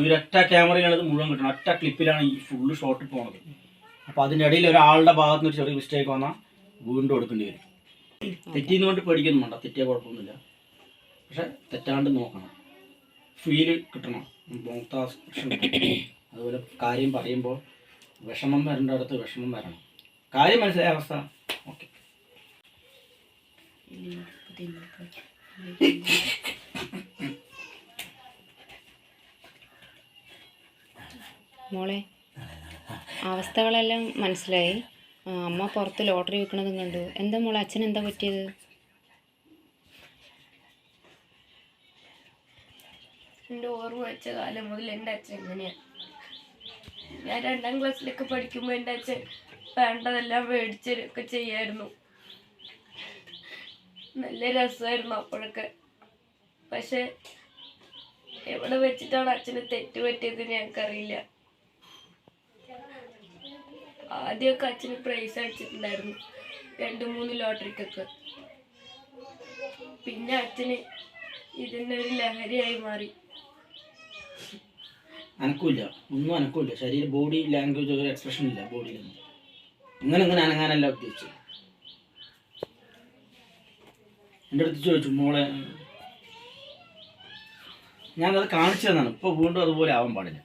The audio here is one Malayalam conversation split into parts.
ഇവരൊറ്റ ക്യാമറയാണ് ഇത് മുഴുവൻ കിട്ടണം. ഒറ്റ ക്ലിപ്പിലാണ് ഈ ഫുള്ള് ഷോട്ട് പോണത്. അപ്പോൾ അതിന്റെ ഇടയിൽ ഒരാളുടെ ഭാഗത്ത് നിന്ന് ചെറിയ മിസ്റ്റേക്ക് വന്നാൽ വീണ്ടും എടുക്കേണ്ടി വരും. തെറ്റിന്ന് കൊണ്ട് പേടിക്കൊന്നും വേണ്ട. തെറ്റിയ കുഴപ്പമൊന്നുമില്ല. പക്ഷെ തെറ്റാണ്ട് നോക്കണം. ഫീൽ കിട്ടണം. അതുപോലെ കാര്യം പറയുമ്പോൾ വിഷമം വരേണ്ട അടുത്ത് വിഷമം വരണം. കാര്യം മനസ്സിലായ അവസ്ഥ. ഓക്കെ മോളെ അവസ്ഥകളെല്ലാം മനസ്സിലായി. അമ്മ പുറത്ത് ലോട്ടറി വിൽക്കണതും കണ്ടു. എന്താ മോളെ അച്ഛൻ എന്താ പറ്റിയത്? എന്റെ ഓർമ്മ വെച്ച കാലം മുതൽ എന്റെ അച്ഛൻ എങ്ങനെയാണ് ഞാൻ രണ്ടാം ക്ലാസ്സിലൊക്കെ പഠിക്കുമ്പോൾ എന്റെ അച്ഛൻ വേണ്ടതെല്ലാം മേടിച്ചൊക്കെ ചെയ്യായിരുന്നു. നല്ല രസമായിരുന്നു അപ്പോഴൊക്കെ. പക്ഷെ എവിടെ വെച്ചിട്ടാണ് അച്ഛന് തെറ്റ് പറ്റിയത് ഞങ്ങൾക്കറിയില്ല. ആദ്യമൊക്കെ അച്ഛന് പ്രൈസ് അടിച്ചിട്ടുണ്ടായിരുന്നു രണ്ട് മൂന്ന് ലോട്ടറിക്കൊക്കെ പിന്നെ അച്ഛന് ഇതിന്റെ ഒരു ലഹരിയായി മാറി. അനക്കൂല്ല. ഒന്നും അനക്കൂല്ല. ശരീര ബോഡി ലാംഗ്വേജ് ഒരു എക്സ്പ്രഷൻ ഇല്ല ബോഡിയിലൊന്നും ഇങ്ങനെ ഇങ്ങനെ അനങ്ങാനല്ല ഉദ്ദേശിച്ചത്. എന്റെ അടുത്ത് ചോദിച്ചു മോളെ ഞാനത് കാണിച്ചു തന്നാണ് ഇപ്പോൾ വീണ്ടും അതുപോലെ ആവാൻ പാടില്ല.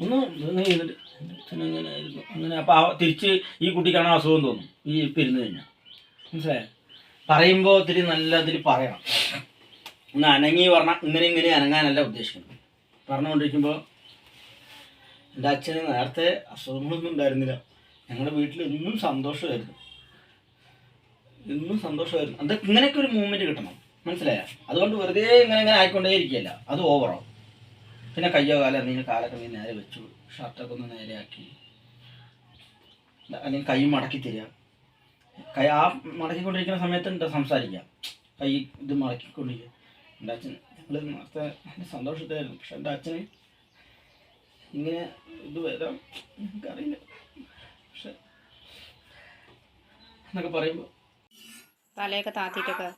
ഒന്ന് ഇങ്ങനെ ചെയ്തിട്ട് ഇങ്ങനെ ആയിരുന്നു. അങ്ങനെ അപ്പോൾ തിരിച്ച് ഈ കുട്ടിക്കാണ് അസുഖം തോന്നും. ഈ ഇരുന്ന് കഴിഞ്ഞാൽ മനസ്സിലായോ? പറയുമ്പോൾ ഒത്തിരി നല്ല ഇതിൽ പറയണം. ഒന്ന് അനങ്ങി പറഞ്ഞാൽ ഇങ്ങനെ ഇങ്ങനെ അനങ്ങാനല്ല ഉദ്ദേശിക്കുന്നത്. പറഞ്ഞുകൊണ്ടിരിക്കുമ്പോൾ എന്റെ അച്ഛന് നേരത്തെ അസുഖങ്ങളൊന്നും ഉണ്ടായിരുന്നില്ല. ഞങ്ങളുടെ വീട്ടിൽ എന്നും സന്തോഷമായിരുന്നു. എന്നും സന്തോഷമായിരുന്നു. അത് ഇങ്ങനെയൊക്കെ ഒരു മൂവ്മെന്റ് കിട്ടണം. മനസ്സിലായ? അതുകൊണ്ട് വെറുതെ ഇങ്ങനെ ഇങ്ങനെ ആയിക്കൊണ്ടേ ഇരിക്കുകയല്ല അത് ഓവറോ പിന്നെ കയ്യോ കാലോ എന്തെങ്കിലും കാലൊക്കെ നീ നേരെ വെച്ചു. ഷർട്ടൊക്കെ ഒന്ന് നേരെയാക്കി അല്ലെങ്കിൽ കൈ മടക്കി തരിക. കൈ ആ മടക്കിക്കൊണ്ടിരിക്കുന്ന സമയത്ത് എന്താ സംസാരിക്കാം കൈ ഇത് മടക്കിക്കൊണ്ടിരിക്കുക. എന്റെ അച്ഛൻ ഞങ്ങൾ നേരത്തെ എന്റെ സന്തോഷത്തിലായിരുന്നു. പക്ഷെ എന്റെ അച്ഛന് ഇങ്ങനെ ഇത് വരാം. എനിക്കറിയില്ല. പക്ഷെ എന്നൊക്കെ പറയുമ്പോൾ തലയൊക്കെ താത്തിയിട്ടൊക്കെ.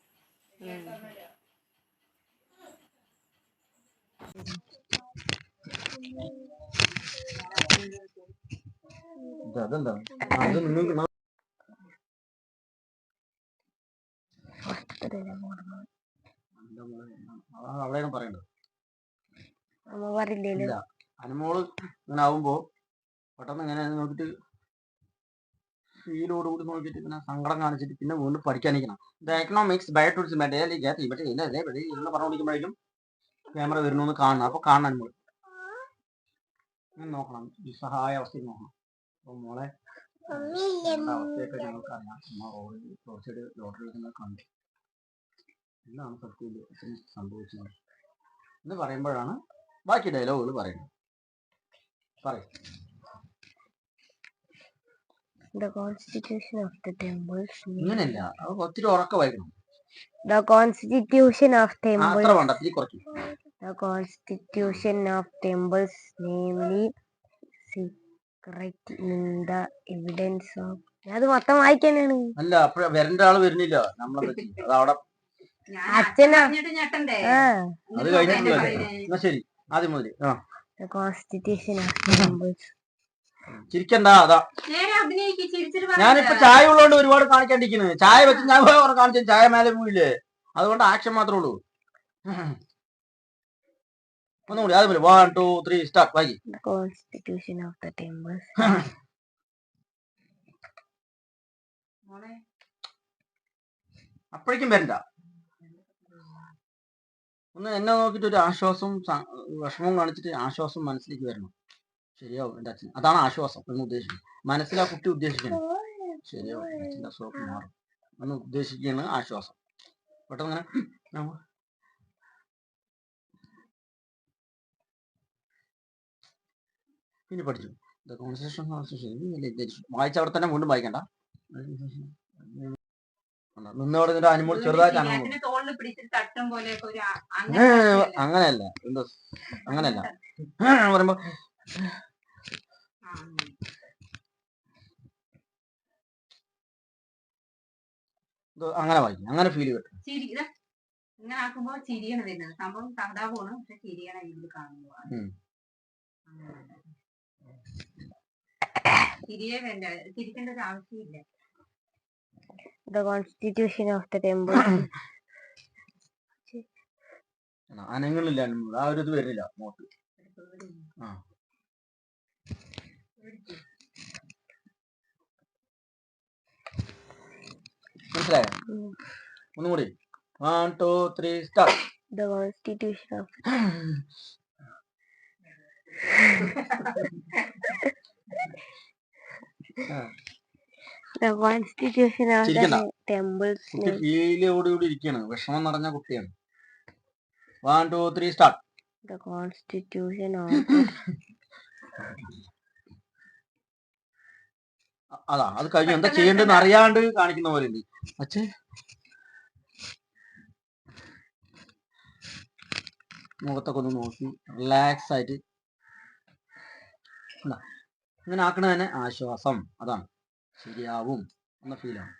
അതെന്താ അത് നിങ്ങൾക്ക് അവിടെയാണ് പറയേണ്ടത് ഇല്ല. അനുമോൾ ഇങ്ങനെ ആവുമ്പോ പെട്ടെന്ന് ഇങ്ങനെ നോക്കിട്ട് ഫീലോട് കൂടി നോക്കിയിട്ട് പിന്നെ സങ്കടം കാണിച്ചിട്ട് പിന്നെ വീണ്ടും പഠിക്കാനിരിക്കണം the economics biotourism daily get ഇവിടെ ഇല്ല? ഇല്ല? ഇവിടെ എന്ന് പറഞ്ഞുകൊണ്ടിരിക്കുമ്പോഴേക്കും ക്യാമറ വരുന്നു കാണണം. അപ്പൊ കാണണം ഇങ്ങനെ നോക്കണം. ഈ സഹായ അവസ്ഥയിൽ നോക്കണം. അപ്പൊ മോളെ അവസ്ഥയൊക്കെ ഞങ്ങൾക്ക് അറിയാം അമ്മ റോഡിൽ റോഡ് സൈഡ് ലോട്ടറി എടുക്കുന്നത് കണ്ടു. എന്താണ് സത്യത്തിൽ സംഭവിച്ചത് എന്ന് പറയുമ്പോഴാണ് ബാക്കി ഡയലോഗുകൾ പറയുന്നത്. പറയും. The Constitution of the Temples. ഇങ്ങനെയല്ല. അത് ഒത്തിരി ഉറക്ക വായിക്കണം The Constitution of Temples. അത്ര വേണ്ട. തിരി കുറയ്ക്കും. The Constitution of Temples, namely of. അത് മൊത്തം വായിക്കാനാണ്. അല്ല അപ്പഴ വരണ്ട ആൾ വരുന്നില്ല. നമ്മളെ അത് അവിടെ അച്ഛനാ. ആ. അത് കഴിഞ്ഞിട്ടില്ല എന്നാ ശരി. ആദ്യം മുതൽ ആ. Temples. ചിരിക്കണ്ട അതാ. ഞാനിപ്പോ ചായ ഉള്ളതുകൊണ്ട് ഒരുപാട് കാണിക്കാണ്ടിരിക്കുന്നത് ചായ വെച്ച് ഞാൻ വേറെ കാണിച്ചു ചായ മേലെ പോയില്ലേ അതുകൊണ്ട് ആക്ഷൻ മാത്രമേ ഉള്ളൂ. ഒന്നുകൂടി ആദ്യം മുതൽ വൺ ടു ത്രീ സ്റ്റാർട്ട് വായി കോൺസ്റ്റിറ്റ്യൂഷൻ ഓഫ് ദ ടെമ്പേഴ്സ്. അപ്പോഴേക്കും വരണ്ട. ഒന്ന് എന്നെ നോക്കിയിട്ട് ഒരു ആശ്വാസവും സ- വിഷമവും കാണിച്ചിട്ട് ആശ്വാസം മനസ്സിലേക്ക് വരണം. ശരിയാവും എന്റെ അച്ഛൻ. അതാണ് ആശ്വാസം എന്ന് ഉദ്ദേശിക്കുന്നത്. മനസ്സിൽ ആ കുട്ടി ഉദ്ദേശിക്കുന്നത്. ശരിയാവും. അച്ഛന്റെ അസുഖം മാറും. എന്ന് ഉദ്ദേശിക്കുകയാണ് ആശ്വാസം. പെട്ടെന്ന് ഇങ്ങനെ ഇനി പഠിച്ചു ദ കോൺസ്റ്റിറ്റ്യൂഷൻ വായിച്ച അവിടെ തന്നെ വീണ്ടും വായിക്കണ്ട. നിന്നവിടെ നിന്റെ അനുമോൾ ചെറുതായിട്ട് അനുമോൾ തോളിൽ പിടിച്ചിട്ട് തട്ടും പോലെയൊക്കെ ഒരു ആ- ഏ, അങ്ങനെ അങ്ങനെയല്ല. എന്തോ അങ്ങനെയല്ല. പറയുമ്പോ അങ്ങനെ വായിക്കും. അങ്ങനെ ഫീൽ കിട്ടും. ഇങ്ങനെ ആക്കുമ്പോ ചിരിയാണ് വരുന്നത്. സംഭവം സഹതാപമാണ് പക്ഷെ ചിരിയാണ് ഇതിൽ കാണുമ്പോൾ തിരിയെ വേണ്ട തിരിക്കേണ്ട ഒരു ആവശ്യമില്ല. The constitution of the temple അനങ്ങളില്ല. ആ ഒരു ഇത് വരുന്നില്ല മോട്ട് ആ. മനസ്സിലായോ? ഒന്നും കൂടി. One two three start the constitution of the ചിരിക്കണ്ട. ടെമ്പിൾസ് ഫീലോടുകൂടി ഇരിക്കുകയാണ് വിഷമം നിറഞ്ഞ കുട്ടിയാണ്. One two three start the constitution of അതാ അത് കഴിഞ്ഞു. എന്താ ചെയ്യേണ്ടതെന്ന് അറിയാണ്ട് കാണിക്കുന്ന പോലെ ഉണ്ട്. അച്ഛേ. മുഖത്തൊക്കെ ഒന്ന് നോക്കി. റിലാക്സ് ആയിട്ട്. ഇതാ. ഇങ്ങനെ ആക്കണ തന്നെ ആശ്വാസം. അതാണ്. ശരിയാവും എന്ന ഫീലാണ്